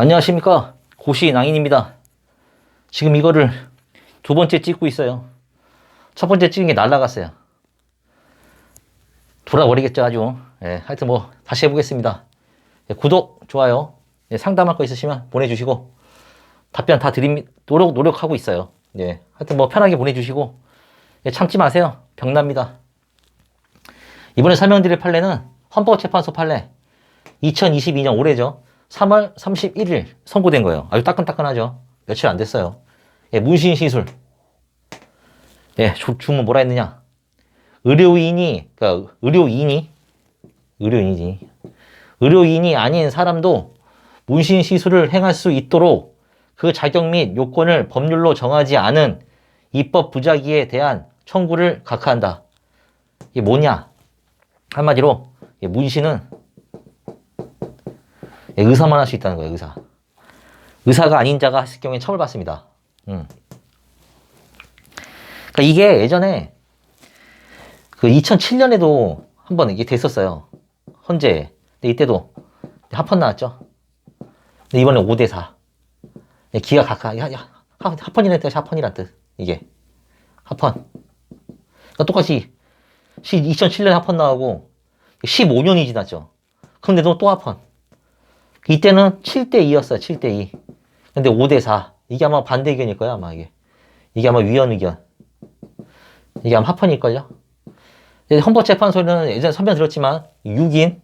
안녕하십니까? 고시 낭인입니다. 지금 이거를 두 번째 찍고 있어요. 첫 번째 찍은 게 날라갔어요. 돌아버리겠죠 아주. 예, 하여튼 뭐 다시 해보겠습니다. 예, 구독 좋아요 예, 상담할 거 있으시면 보내주시고 답변 다 드립니다 노력 노력하고 있어요. 예, 하여튼 뭐 편하게 보내주시고 예, 참지 마세요. 병납니다. 이번에 설명드릴 판례는 헌법재판소 판례. 2022년 올해죠 3월 31일 선고된 거예요. 아주 따끈따끈하죠. 며칠 안 됐어요. 예, 문신 시술. 예, 주- 주문 뭐라 했느냐? 의료인이, 그러니까 의료인이, 의료인이지. 의료인이 아닌 사람도 문신 시술을 행할 수 있도록 그 자격 및 요건을 법률로 정하지 않은 입법 부작위에 대한 청구를 각하한다. 이게 뭐냐? 한마디로 예, 문신은 예, 의사만 할 수 있다는 거예요, 의사. 의사가 아닌 자가 했을 경우에 처벌받습니다. 음. 그러니까 이게 예전에 그 2007년에도 한 번 이게 됐었어요. 헌재. 근데 이때도 합헌 나왔죠. 근데 이번에 5대4. 기가 각하. 야, 야, 하- 합헌이란 뜻이 합헌이란 뜻. 이게. 합헌. 그러니까 똑같이 2007년에 합헌 나오고 15년이 지났죠. 그런데도 또 합헌. 이때는 7대2였어요. 7대2. 근데 5대4. 이게 아마 반대 의견일 거야, 아마 이게. 이게 아마 위헌 의견. 이게 아마 합헌일걸요? 헌법재판소는 예전에 설명 들었지만 6인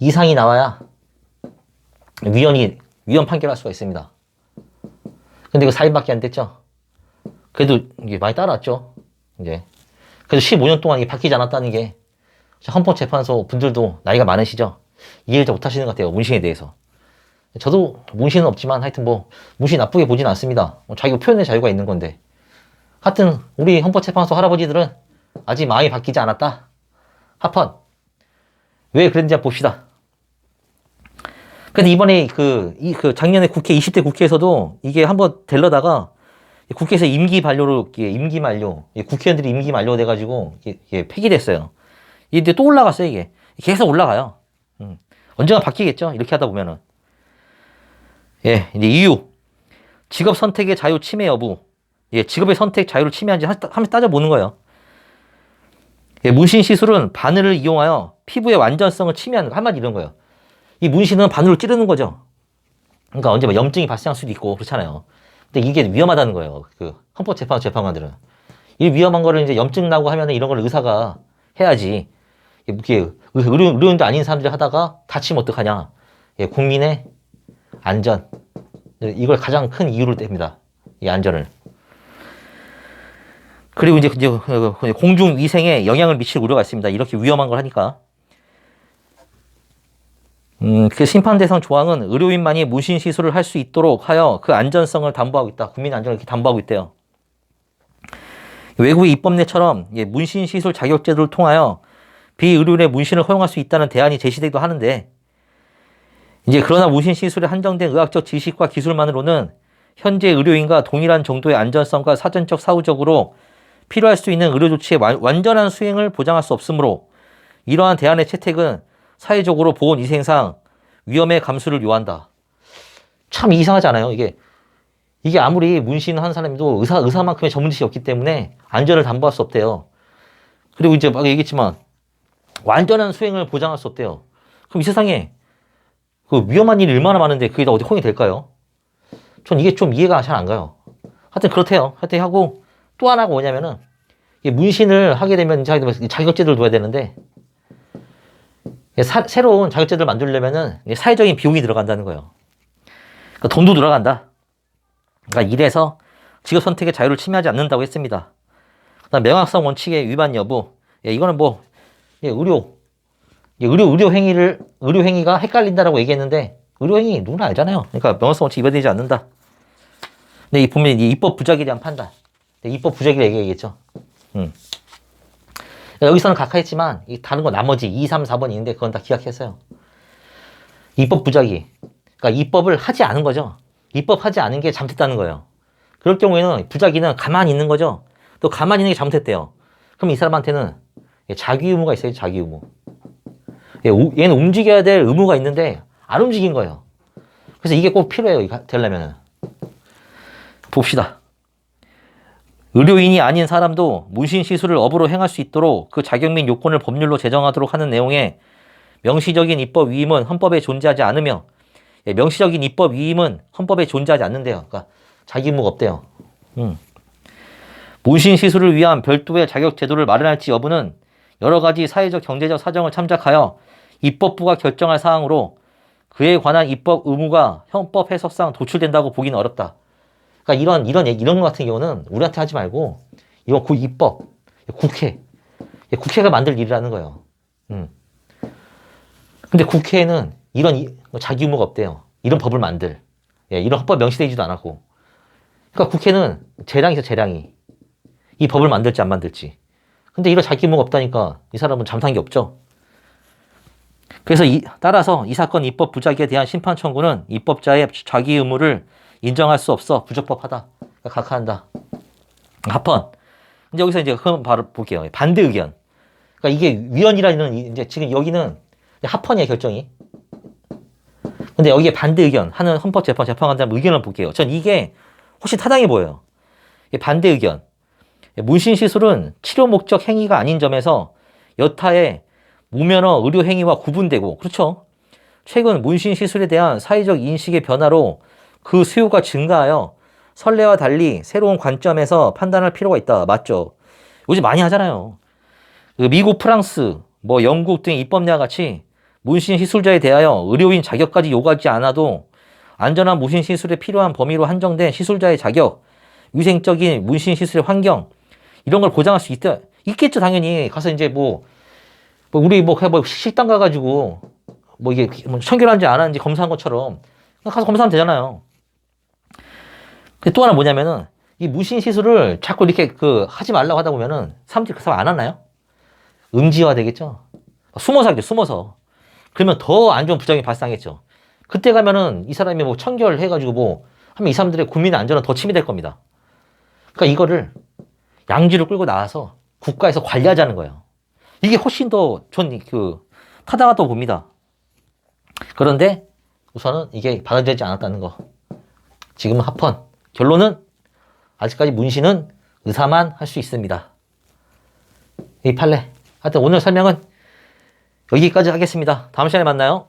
이상이 나와야 위헌이, 위헌 판결할 수가 있습니다. 근데 이거 4인밖에 안 됐죠? 그래도 이게 많이 따라왔죠? 이제. 그래도 15년 동안 이게 바뀌지 않았다는 게 헌법재판소 분들도 나이가 많으시죠? 이해를 잘 못하시는 것 같아요. 문신에 대해서. 저도 문신은 없지만 하여튼 뭐 문신 나쁘게 보진 않습니다. 뭐 자기 표현의 자유가 있는 건데. 하여튼 우리 헌법재판소 할아버지들은 아직 마음이 바뀌지 않았다. 합헌. 왜 그랬는지 봅시다. 근데 이번에 그, 이, 그 작년에 국회, 20대 국회에서도 이게 한번 될러다가 국회에서 임기 이게 임기 만료, 국회의원들이 임기 만료 돼가지고 이게, 이게 폐기됐어요. 이게 또 올라갔어요, 이게. 계속 올라가요. 음. 언젠가 바뀌겠죠? 이렇게 하다 보면은. 예, 이제 이유. 직업 선택의 자유 침해 여부. 예, 직업의 선택 자유를 침해한지 하- 하면서 따져보는 거예요. 예, 문신 시술은 바늘을 이용하여 피부의 완전성을 침해하는 거. 한마디 이런 거예요. 이 문신은 바늘로 찌르는 거죠. 그러니까 언제 뭐 염증이 발생할 수도 있고 그렇잖아요. 근데 이게 위험하다는 거예요. 그 헌법 재판소 재판관들은. 이 위험한 거를 이제 염증 나고 하면은 이런 걸 의사가 해야지. 이게 의- 의료, 의료인도 아닌 사람들이 하다가 다치면 어떡하냐. 예, 국민의 안전. 이걸 가장 큰 이유로 뗍니다. 이 안전을. 그리고 이제, 이제 그 공중 위생에 영향을 미칠 우려가 있습니다. 이렇게 위험한 걸 하니까. 음, 그 심판 대상 조항은 의료인만이 문신 시술을 할 수 있도록 하여 그 안전성을 담보하고 있다. 국민 안전을 담보하고 있대요. 외국의 입법례처럼 예, 문신 시술 자격 제도를 통하여 비의료인의 문신을 허용할 수 있다는 대안이 제시되기도 하는데 이제 그러나 문신 시술에 한정된 의학적 지식과 기술만으로는 현재 의료인과 동일한 정도의 안전성과 사전적 사후적으로 필요할 수 있는 의료 조치의 완- 완전한 수행을 보장할 수 없으므로 이러한 대안의 채택은 사회적으로 보건 위생상 위험의 감수를 요한다. 참 이상하지 않아요? 이게 이게 아무리 문신 한 사람도 의사 의사만큼의 전문 지식이 없기 때문에 안전을 담보할 수 없대요. 그리고 이제 막 얘기했지만 완전한 수행을 보장할 수 없대요. 그럼 이 세상에 그 위험한 일이 얼마나 많은데 그게 다 어디 허용이 될까요? 전 이게 좀 이해가 잘 안 가요. 하여튼 그렇대요. 하여튼 하고 또 하나가 뭐냐면은 이 문신을 하게 되면 자기 자격제도를 둬야 되는데 사- 새로운 자격제도를 만들려면은 사회적인 비용이 들어간다는 거예요. 그러니까 돈도 들어간다. 그러니까 이래서 직업 선택의 자유를 침해하지 않는다고 했습니다. 그다음 명확성 원칙의 위반 여부. 예, 이거는 뭐 예, 의료 예, 의료 의료 행위를 의료 행위가 헷갈린다라고 얘기했는데 의료 행위 누구나 알잖아요. 그러니까 명확성 원칙 위반되지 않는다. 근데 이 보면 이 입법 부작위에 대한 판단. 네, 입법 부작위를 얘기하겠죠. 음. 여기서는 각하했지만 이 다른 거 나머지 2, 3, 4번 있는데 그건 다 기각했어요. 입법 부작위. 그러니까 입법을 하지 않은 거죠. 입법하지 않은 게 잘못했다는 거예요. 그럴 경우에는 부작위는 가만히 있는 거죠. 또 가만히 있는 게 잘못했대요. 그럼 이 사람한테는 자기 의무가 있어요. 자기 의무. 얘 우- 얘는 움직여야 될 의무가 있는데 안 움직인 거예요. 그래서 이게 꼭 필요해요. 이거 되려면은. 봅시다. 의료인이 아닌 사람도 문신 시술을 업으로 행할 수 있도록 그 자격 및 요건을 법률로 제정하도록 하는 내용의 명시적인 입법 위임은 헌법에 존재하지 않으며 예, 명시적인 입법 위임은 헌법에 존재하지 않는데요. 그러니까 자기 의무가 없대요. 음. 문신 시술을 위한 별도의 자격 제도를 마련할지 여부는 여러 가지 사회적 경제적 사정을 참작하여 입법부가 결정할 사항으로 그에 관한 입법 의무가 헌법 해석상 도출된다고 보기는 어렵다. 그러니까 이런 이런 얘기, 이런 것 같은 경우는 우리한테 하지 말고 이건 그 입법 국회 국회가 만들 일이라는 거예요. 음. 근데 국회에는 이런 이- 뭐 자기 의무가 없대요. 이런 법을 만들 예, 이런 헌법 명시되지도 않았고. 그러니까 국회는 재량이죠 재량이 이 법을 만들지 안 만들지. 근데 이런 자기 의무가 없다니까 이 사람은 잠탄 게 없죠. 그래서 이, 따라서 이 사건 입법 부작위에 대한 심판 청구는 입법자의 자기 의무를 인정할 수 없어 부적법하다. 그러니까 각하한다. 합헌. 이제 여기서 이제 그럼 바로 볼게요. 반대 의견. 그러니까 이게 위헌이라는 이- 이제 지금 여기는 합헌이에요 결정이. 근데 여기에 반대 의견 하는 헌법재판 재판관들 의견을 볼게요. 전 이게 훨씬 타당해 보여요. 반대 의견. 문신 시술은 치료 목적 행위가 아닌 점에서 여타의 무면허 의료 행위와 구분되고 그렇죠. 최근 문신 시술에 대한 사회적 인식의 변화로 그 수요가 증가하여 선례와 달리 새로운 관점에서 판단할 필요가 있다. 맞죠? 요즘 많이 하잖아요. 그 미국, 프랑스, 뭐 영국 등 입법례와 같이 문신 시술자에 대하여 의료인 자격까지 요구하지 않아도 안전한 문신 시술에 필요한 범위로 한정된 시술자의 자격, 위생적인 문신 시술의 환경 이런 걸 보장할 수 있다 있겠죠 당연히 가서 이제 뭐, 뭐 우리 뭐, 그냥 뭐 식당 가가지고 뭐 이게 뭐 청결한지 안 하는지 검사한 것처럼 가서 검사하면 되잖아요. 근데 또 하나 뭐냐면은 이 무신 시술을 자꾸 이렇게 그 하지 말라고 하다 보면은 사람들이 그 사람 안 하나요? 음지화 되겠죠. 숨어서 하겠죠. 숨어서. 그러면 더 안 좋은 부작용이 발생하겠죠. 그때 가면은 이 사람이 뭐 청결해가지고 뭐 하면 이 사람들의 국민 안전은 더 침해될 겁니다. 그러니까 이거를 양지를 끌고 나와서 국가에서 관리하자는 거예요. 이게 훨씬 더 전 그 타당하다고 봅니다. 그런데 우선은 이게 받아들이지 않았다는 거. 지금은 합헌. 결론은 아직까지 문신은 의사만 할 수 있습니다. 이 판례. 하여튼 오늘 설명은 여기까지 하겠습니다. 다음 시간에 만나요.